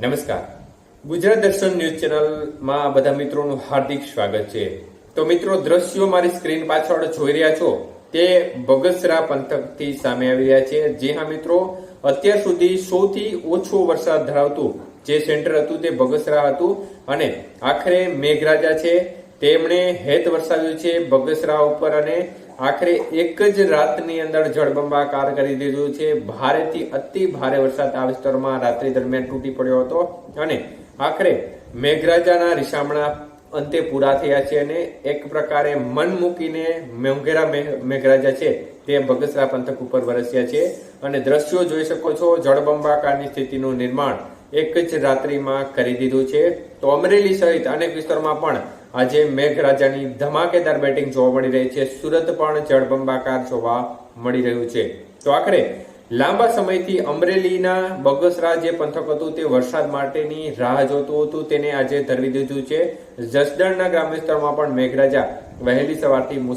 નમસ્કાર. ગુજરાત દર્શન ન્યૂઝ ચેનલમાં બધા મિત્રોનું હાર્દિક સ્વાગત છે. તો મિત્રો, દ્રશ્યો મારી સ્ક્રીન પાછળ જોઈ રહ્યા છો, તે બગસરા પંથકથી સામે આવી રહ્યા છે. જે હા, મિત્રો, અત્યાર સુધી સૌથી ઓછો વરસાદ ધરાવતું જે સેન્ટર હતું તે બગસરા હતું અને આખરે મેઘરાજા છે. તેમણે હેત વરસાવ્યું છે બગસરા ઉપર અને આખરે એક જ રાતની અંદર જળબંબાકાર કરી દીધું છે. ભારેથી અતિ ભારે વરસાદ આ વિસ્તારમાં રાત્રિ દરમિયાન તૂટી પડ્યો હતો અને આખરે મેઘરાજાના રિસામણા અંતે પૂરા થયા છે અને એક પ્રકારે મન મૂકીને મોંઘેરા મેઘ- મેઘરાજા છે તે બગસરા પંથક ઉપર વરસ્યા છે. અને દ્રશ્યો જોઈ શકો છો જળબંબાકારની સ્થિતિનું નિર્માણ એક જ રાત્રિમાં કરી દીધું છે. તો અમરેલી સહિત અનેક વિસ્તારમાં પણ આજે મેઘરાજાની ધમાકેદાર બેટિંગ જોવા મળી રહી છે. સુરત પણ જળબંબાકાર જોવા મળી રહ્યું છે. તો આખરે લાંબા સમયથી અમરેલીના બગસરા જે પંથક હતું તે વરસાદ માટેની રાહ જોતું હતું, તેને આજે ધરવી દીધું છે. જસદણના ગ્રામ વિસ્તારમાં પણ મેઘરાજા વહેલી સવારથી મુસળ